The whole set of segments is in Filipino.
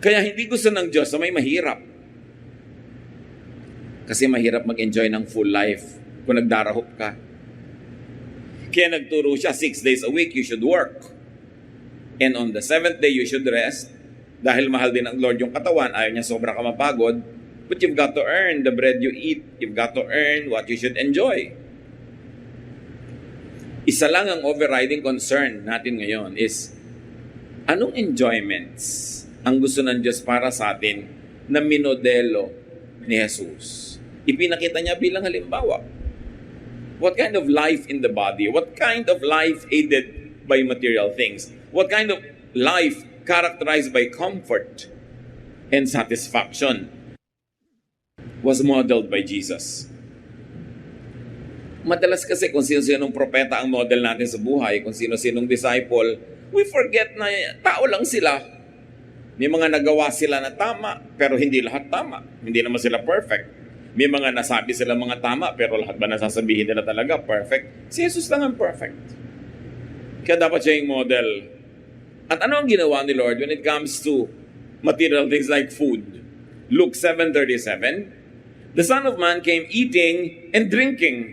Kaya hindi gusto ng Diyos na may mahirap. Kasi mahirap mag-enjoy ng full life kung nagdarahop ka. Kaya nagturo siya, six days a week you should work. And on the seventh day you should rest. Dahil mahal din ng Lord yung katawan, ayaw niya sobra ka mapagod. But you've got to earn the bread you eat. You've got to earn what you should enjoy. Isa lang ang overriding concern natin ngayon is anong enjoyments ang gusto ng Diyos para sa atin na minodelo ni Jesus? Ipinakita niya bilang halimbawa. What kind of life in the body? What kind of life aided by material things? What kind of life characterized by comfort and satisfaction was modeled by Jesus? Madalas kasi kung sino-sinong propeta ang model natin sa buhay, kung sino-sinong disciple, we forget na tao lang sila. May mga nagawa sila na tama, pero hindi lahat tama. Hindi naman sila perfect. May mga nasabi sila mga tama, pero lahat ba nasasabihin nila talaga perfect? Si Jesus lang ang perfect. Kaya dapat siya yung model. At ano ang ginawa ni Lord when it comes to material things like food? Luke 7.37 The Son of Man came eating and drinking.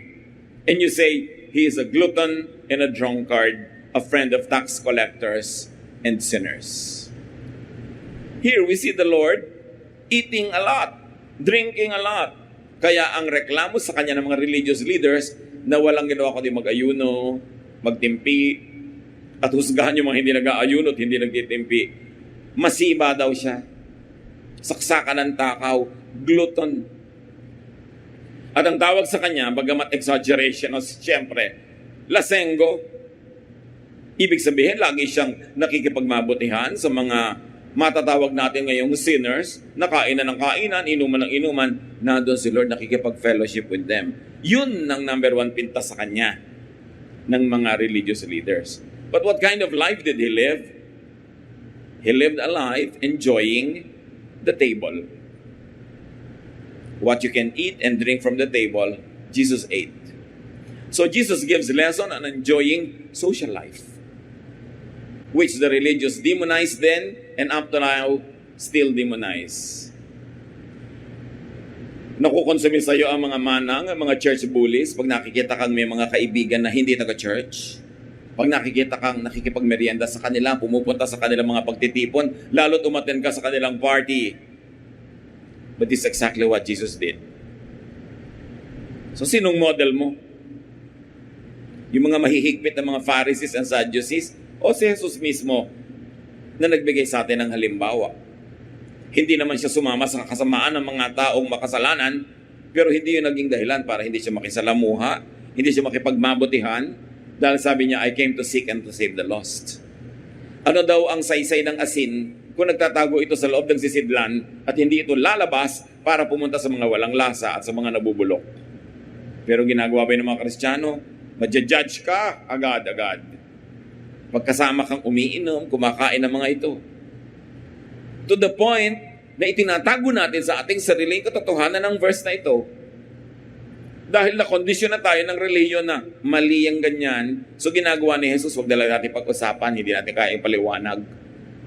And you say, He is a glutton and a drunkard, a friend of tax collectors and sinners. Here we see the Lord eating a lot, drinking a lot. Kaya ang reklamo sa kanya ng mga religious leaders na walang ginawa kundi mag-ayuno, magtimpi, at husgahan yung mga hindi nag-aayuno at hindi nagtitimpi. Masiba daw siya. Saksakan ng takaw, glutton. At ang tawag sa kanya, bagamat exaggeration, o siyempre, lasengo. Ibig sabihin, lagi siyang nakikipagmabutihan sa mga matatawag natin ngayong sinners, na kainan ng kainan, inuman ng inuman, na doon si Lord nakikipag-fellowship with them. Yun ang number one pinta sa kanya ng mga religious leaders. But what kind of life did he live? He lived a life enjoying the table. What you can eat and drink from the table, Jesus ate. So Jesus gives lesson on enjoying social life, which the religious demonized then and up to now still demonize. Nakukonsumi sa iyo ang mga manang, ang mga church bullies pag nakikita kang may mga kaibigan na hindi taga-church. Pag nakikita kang nakikipagmerienda sa kanila, pumupunta sa kanilang mga pagtitipon, lalo umaten ka sa kanilang party. But this is exactly what Jesus did. So sinong model mo? Yung mga mahihigpit na mga Pharisees and Sadducees o si Jesus mismo na nagbigay sa atin ng halimbawa? Hindi naman siya sumama sa kasamaan ng mga taong makasalanan pero hindi yun naging dahilan para hindi siya makisalamuha, hindi siya makipagmabutihan dahil sabi niya, I came to seek and to save the lost. Ano daw ang saysay ng asin kung nagtatago ito sa loob ng sisidlan at hindi ito lalabas para pumunta sa mga walang lasa at sa mga nabubulok. Pero ginagawa ba ng mga Kristiyano? Madja-judge ka agad-agad. Pagkasama kang umiinom, kumakain ng mga ito. To the point na itinatago natin sa ating sariling katotohanan ng verse na ito. Dahil na-condition na tayo ng reliyon na mali ang ganyan, so ginagawa ni Jesus, huwag dala natin pag-usapan, hindi natin kaya ipaliwanag.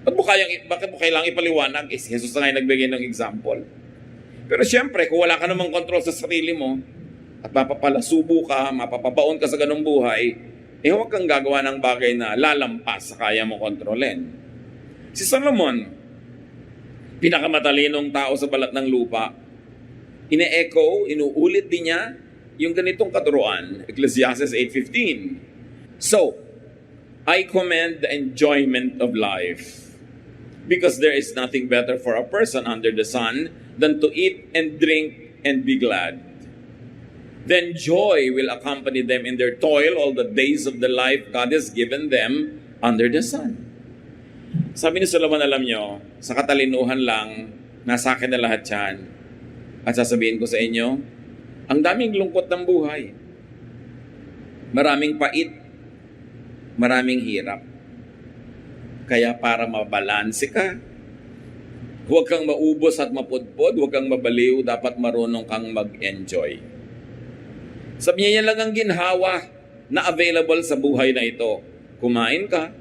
Ba't mo kayang, bakit mo kailangang ipaliwanag? Si Jesus na nga nagbigay ng example. Pero siyempre, kung wala ka namang control sa sarili mo, at mapapalasubo ka, mapapabaon ka sa ganong buhay, eh huwag kang gagawa ng bagay na lalampas sa kaya mo kontrolin. Si Solomon, pinakamatalinong tao sa balat ng lupa, ine-echo, inuulit din niya yung ganitong katuruan, Ecclesiastes 8.15. So, I commend the enjoyment of life because there is nothing better for a person under the sun than to eat and drink and be glad. Then joy will accompany them in their toil all the days of the life God has given them under the sun. Sabi ni Solomon, alam nyo, sa katalinuhan lang, nasa akin na lahat yan. At sasabihin ko sa inyo, ang daming lungkot ng buhay. Maraming pait, maraming hirap. Kaya para mabalanse ka, huwag kang maubos at mapudpod, huwag kang mabaliw, dapat marunong kang mag-enjoy. Sabi niya yan lang ang ginhawa na available sa buhay na ito. Kumain ka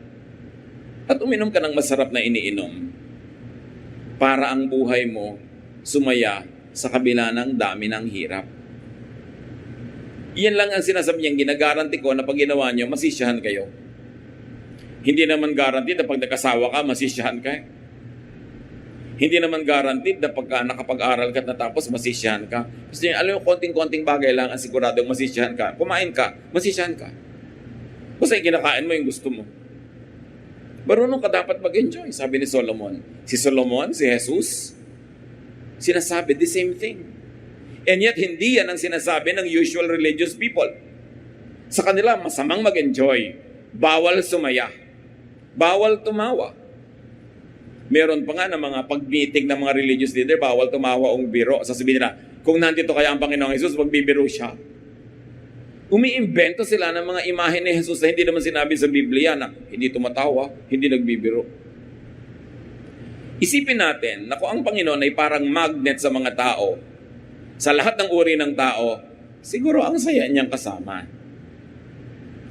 at uminom ka ng masarap na iniinom. para ang buhay mo sumaya sa kabila ng dami ng hirap. Yan lang ang sinasabi niyang ginagaranti ko na pag ginawa niyo, masisiyahan kayo. Hindi naman guaranteed na pag nagkasawa ka, masisiyahan ka. eh. Hindi naman guaranteed na pagka nakapag-aral ka at natapos, masisiyahan ka. Kasi alam mo, konting-konting bagay lang ang siguradong masisiyahan ka. Kumain ka, masisiyahan ka. Basta kinakain mo yung gusto mo. Marunong ka dapat mag-enjoy, sabi ni Solomon. Si Solomon, si Jesus, sinasabi the same thing. And yet, hindi yan ang sinasabi ng usual religious people. Sa kanila, masamang mag-enjoy. Bawal sumaya. Bawal tumawa. Meron pa nga ng mga pag-meeting ng mga religious leader, bawal tumawa o biro. Sasabihin nila, kung nandito kaya ang Panginoong Jesus, magbibiro siya. Umiimbento sila ng mga imahe ni Jesus na hindi naman sinabi sa Biblia na hindi tumatawa, hindi nagbibiro. Isipin natin na kung ang Panginoon ay parang magnet sa mga tao, sa lahat ng uri ng tao, siguro ang saya niyang kasama.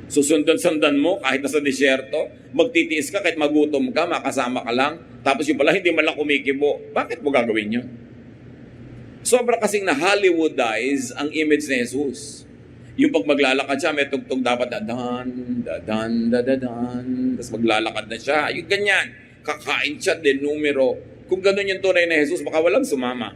Susundan-sundan mo kahit nasa disyerto, magtitiis ka kahit magutom ka, makasama ka lang, tapos yung pala hindi man lang kumikibo. Bakit mo gagawin yun? Sobra kasing na Hollywoodize ang image ni Jesus. Yung pag maglalakad siya, may tugtog dapat dadan, dadan, dadadan, tapos maglalakad na siya. Yung ganyan, kakain siya, din numero. Kung ganun yung tunay na Jesus, baka walang sumama.